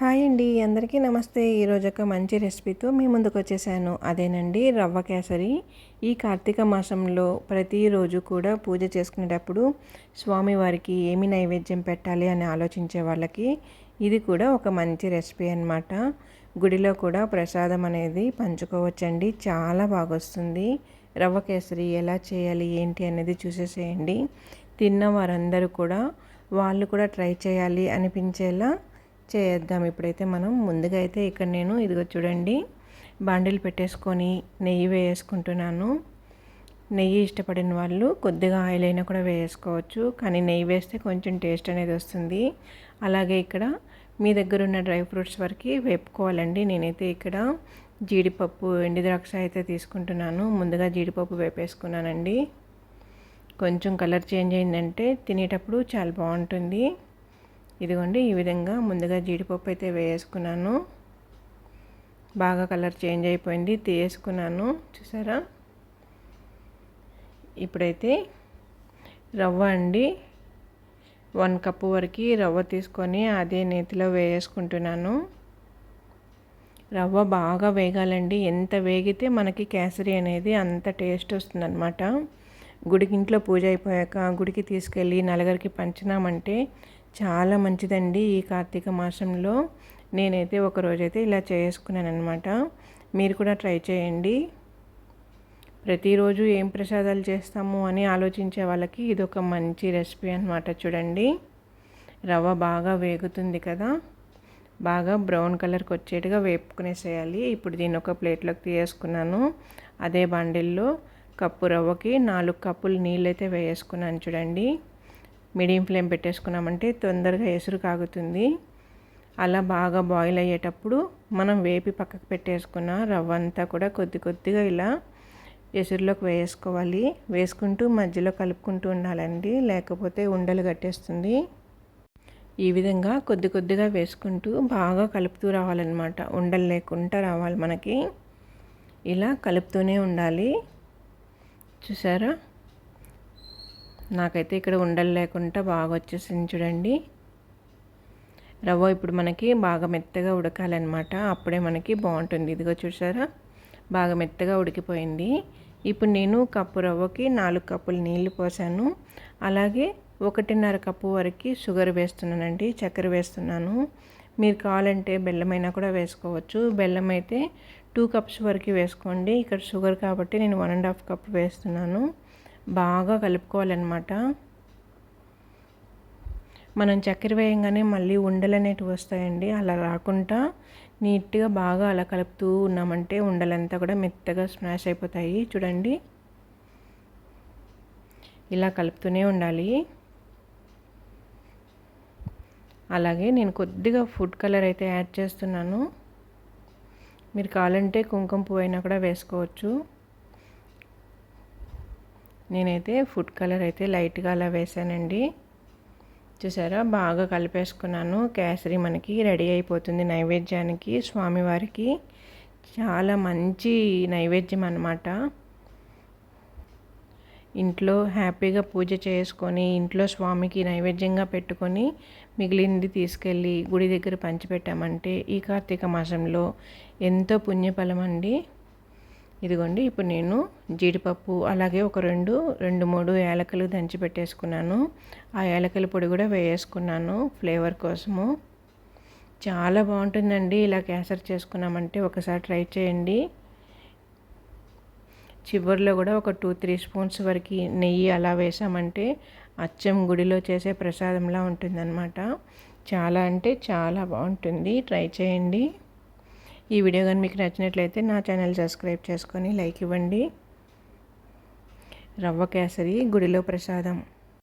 Hi అండి అందరికీ నమస్తే. ఈరోజు ఒక మంచి రెసిపీతో మీ ముందుకు వచ్చేసాను. అదేనండి రవ్వ కేసరి. ఈ కార్తీక మాసంలో ప్రతిరోజు కూడా పూజ చేసుకునేటప్పుడు స్వామివారికి ఏమి నైవేద్యం పెట్టాలి అని ఆలోచించే వాళ్ళకి ఇది కూడా ఒక మంచి రెసిపీ అనమాట గుడిలో కూడా ప్రసాదం అనేది పంచుకోవచ్చండి. చాలా బాగొస్తుంది. రవ్వ కేసరి ఎలా చేయాలి ఏంటి అనేది చూసేసేయండి. తిన్న వారందరూ కూడా వాళ్ళు కూడా ట్రై చేయాలి అనిపించేలా చేద్దాం. ఇప్పుడైతే మనం ముందుగా అయితే ఇక్కడ నేను ఇదిగో చూడండి బాండిల్ పెట్టేసుకొని నెయ్యి వేసుకుంటున్నాను. నెయ్యి ఇష్టపడిన వాళ్ళు కొద్దిగా ఆయిల్ అయినా కూడా వేసుకోవచ్చు. కానీ నెయ్యి వేస్తే కొంచెం టేస్ట్ అనేది వస్తుంది. అలాగే ఇక్కడ మీ దగ్గర ఉన్న డ్రై ఫ్రూట్స్ వరకు వేపుకోవాలండి. నేనైతే ఇక్కడ జీడిపప్పు ఎండి ద్రాక్ష అయితే తీసుకుంటున్నాను. ముందుగా జీడిపప్పు వేపేసుకున్నానండి. కొంచెం కలర్ చేంజ్ అయిందంటే తినేటప్పుడు చాలా బాగుంటుంది. ఇదిగోండి ఈ విధంగా ముందుగా జీడిపప్పు అయితే వేసుకున్నాను. బాగా కలర్ చేంజ్ అయిపోయింది తీసేసుకున్నాను చూసారా? ఇప్పుడైతే రవ్వ అండి. వన్ కప్పు వరకు రవ్వ తీసుకొని అదే నేతిలో వేసుకుంటున్నాను రవ్వ బాగా వేగాలండి. ఎంత వేగితే మనకి కేసరి అనేది అంత టేస్ట్ వస్తుందన్నమాట. గుడికి ఇంట్లో పూజ అయిపోయాక గుడికి తీసుకెళ్ళి నలుగురికి పంచినామంటే చాలా మంచిదండి ఈ కార్తీక మాసంలో. నేనైతే ఒకరోజైతే ఇలా చేసుకున్నాను అనమాట మీరు కూడా ట్రై చేయండి. ప్రతిరోజు ఏం ప్రసాదాలు చేస్తాము అని ఆలోచించే వాళ్ళకి ఇది ఒక మంచి రెసిపీ అనమాట చూడండి. రవ్వ బాగా వేగుతుంది కదా. బాగా బ్రౌన్ కలర్కి వచ్చేట్టుగా వేపుకునేసేయాలి. ఇప్పుడు దీన్ని ఒక ప్లేట్లోకి తీసేసుకున్నాను. అదే బండిల్లో కప్పు రవ్వకి నాలుగు కప్పులు నీళ్ళైతే వేసుకున్నాను చూడండి. మీడియం ఫ్లేమ్ పెట్టేసుకున్నామంటే తొందరగా ఎసురు కాగుతుంది. అలా బాగా బాయిల్ అయ్యేటప్పుడు మనం వేపి పక్కకు పెట్టేసుకున్న రవ్వ అంతా కూడా కొద్ది కొద్దిగా ఇలా ఎసురులోకి వేసుకోవాలి. వేసుకుంటూ మధ్యలో కలుపుకుంటూ ఉండాలండి. లేకపోతే ఉండలు కట్టేస్తుంది. ఈ విధంగా కొద్ది కొద్దిగా వేసుకుంటూ బాగా కలుపుతూ రావాలన్నమాట. ఉండలు లేకుండా రావాలి మనకి. ఇలా కలుపుతూనే ఉండాలి. చూసారా? నాకైతే ఇక్కడ ఉండలు లేకుండా బాగా వచ్చేసింది చూడండి. రవ్వ ఇప్పుడు మనకి బాగా మెత్తగా ఉడకాలన్నమాట. అప్పుడే మనకి బాగుంటుంది. ఇదిగో చూసారా? బాగా మెత్తగా ఉడికిపోయింది. ఇప్పుడు నేను కప్పు రవ్వకి నాలుగు కప్పులు నీళ్ళు పోసాను. అలాగే ఒకటిన్నర కప్పు వరకు షుగర్ వేస్తున్నానండి. చక్కెర వేస్తున్నాను. మీరు కావాలంటే బెల్లమైనా కూడా వేసుకోవచ్చు. బెల్లం అయితే టూ కప్స్ వరకు వేసుకోండి. ఇక్కడ షుగర్ కాబట్టి నేను వన్ అండ్ హాఫ్ కప్ వేస్తున్నాను. బాగా కలుపుకోవాలన్నమాట. మనం చక్కెర వేయంగానే మళ్ళీ ఉండలు అనేటివి వస్తాయండి. అలా రాకుండా నీట్గా బాగా అలా కలుపుతూ ఉన్నామంటే ఉండలంతా కూడా మెత్తగా స్మాష్ అయిపోతాయి. చూడండి. ఇలా కలుపుతూనే ఉండాలి. అలాగే నేను కొద్దిగా ఫుడ్ కలర్ అయితే యాడ్ చేస్తున్నాను. మీరు కావాలంటే కుంకుమ పువ్వు అయినా కూడా వేసుకోవచ్చు. నేనైతే ఫుడ్ కలర్ అయితే లైట్గా అలా వేసానండి. చూసారా? బాగా కలిపేసుకున్నాను. కేసరి మనకి రెడీ అయిపోతుంది నైవేద్యానికి స్వామివారికి. చాలా మంచి నైవేద్యం అన్నమాట. ఇంట్లో హ్యాపీగా పూజ చేసుకొని ఇంట్లో స్వామికి నైవేద్యంగా పెట్టుకొని మిగిలింది తీసుకెళ్ళి గుడి దగ్గర పంచిపెట్టామంటే ఈ కార్తీక మాసంలో ఎంతో పుణ్యఫలం అండి. ఇదిగోండి ఇప్పుడు నేను జీడిపప్పు అలాగే ఒక రెండు రెండు మూడు ఏలకలు దంచి పెట్టేసుకున్నాను ఆ యాలకుల పొడి కూడా వేసుకున్నాను ఫ్లేవర్ కోసము. చాలా బాగుంటుందండి ఇలా క్యాసర్ చేసుకున్నామంటే ఒకసారి ట్రై చేయండి. చివరిలో కూడా ఒక టూ త్రీ స్పూన్స్ వరకు నెయ్యి అలా వేసామంటే అచ్చం గుడిలో చేసే ప్రసాదంలా ఉంటుందన్నమాట. చాలా అంటే చాలా బాగుంటుంది. ట్రై చేయండి. ఈ వీడియో కానీ మీకు నచ్చినట్లయితే నా ఛానల్ సబ్స్క్రైబ్ చేసుకొని లైక్ ఇవ్వండి. రవ్వ కేసరి గుడిలో ప్రసాదం.